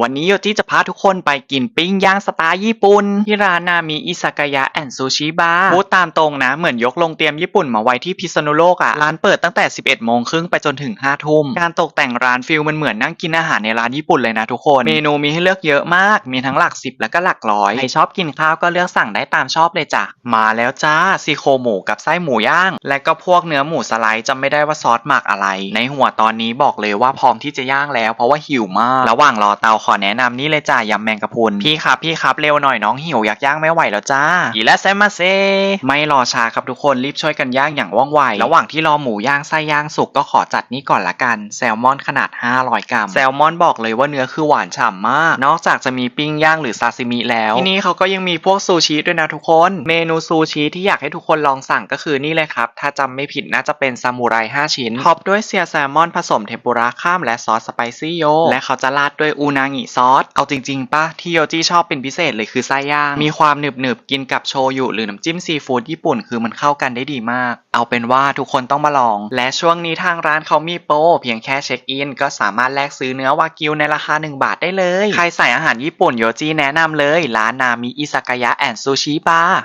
วันนี้โยจิจะพาทุกคนไปกินปิ้งย่างสไตล์ญี่ปุ่นที่ร้านนามิอิซากายะแอนซูชิบาร์พูดตามตรงนะ เหมือนยกลงเตรียมญี่ปุ่นมาไว้ที่พิษณุโลกอะ่ะ ร้านเปิดตั้งแต่ 11 โมงครึ่งไปจนถึง 5 ทุ่ม การตกแต่งร้านฟิลมันเหมือนนั่งกินอาหารในร้านญี่ปุ่นเลยนะทุกคน เมนูมีให้เลือกเยอะมาก มีทั้งหลัก 10 แล้วก็หลักร้อย ใครชอบกินข้าวก็เลือกสั่งได้ตามชอบเลยจ้ะ มาแล้วจ้าซีโครงหมูกับไส้หมูย่าง และก็พวกเนื้อหมูสไลด์จำไม่ได้ว่าซอสหมักอะไร ในหัวตอนนี้บอกเลยว่าพร้อมที่จะย่างแล้ว เพราะว่าหิวมาก ระหว่างรอเตาขอแนะนำนี่เลยจ้ายำแมงกะพรุนพี่ครับพี่ครับเร็วหน่อยน้องหิวอยากย่างไม่ไหวแล้วจ้าอีและเซมาเซไม่รอช้าครับทุกคนรีบช่วยกันย่างอย่างว่องไวระหว่างที่รอหมูย่างไส้ย่างสุกก็ขอจัดนี่ก่อนละกันแซลมอนขนาด 500 กรัมแซลมอนบอกเลยว่าเนื้อคือหวานฉ่ำมาก นอกจากจะมีปิ้งย่างหรือซาซิมิแล้วที่นี่เขาก็ยังมีพวกซูชิด้วยนะทุกคน เมนูซูชิที่อยากให้ทุกคนลองสั่งก็คือนี่เลยครับ ถ้าจำไม่ผิดน่าจะเป็นซามูไร5 ชิ้นท็อปด้วยเซียแซลมอนผสมเทมปุระข้ามและซอสสไปซี่โยและเขาจะราดด้วยอูนางิซอส เอาจริงๆปะที่โยจิชอบเป็นพิเศษเลยคือไส้ย่าง มีความหนึบๆ กินกับโชยุหรือน้ำจิ้มซีฟู้ดญี่ปุ่นคือมันเข้ากันได้ดีมาก เอาเป็นว่าทุกคนต้องมาลอง และช่วงนี้ทางร้านเขามีโปรเพียงแค่เช็คอิน ก็สามารถแลกซื้อเนื้อวากิวในราคา 1 บาทได้เลย ใครใส่อาหารญี่ปุ่นโยจิแนะนำเลยร้านนามิอิซากายะแอนซูชิบาร์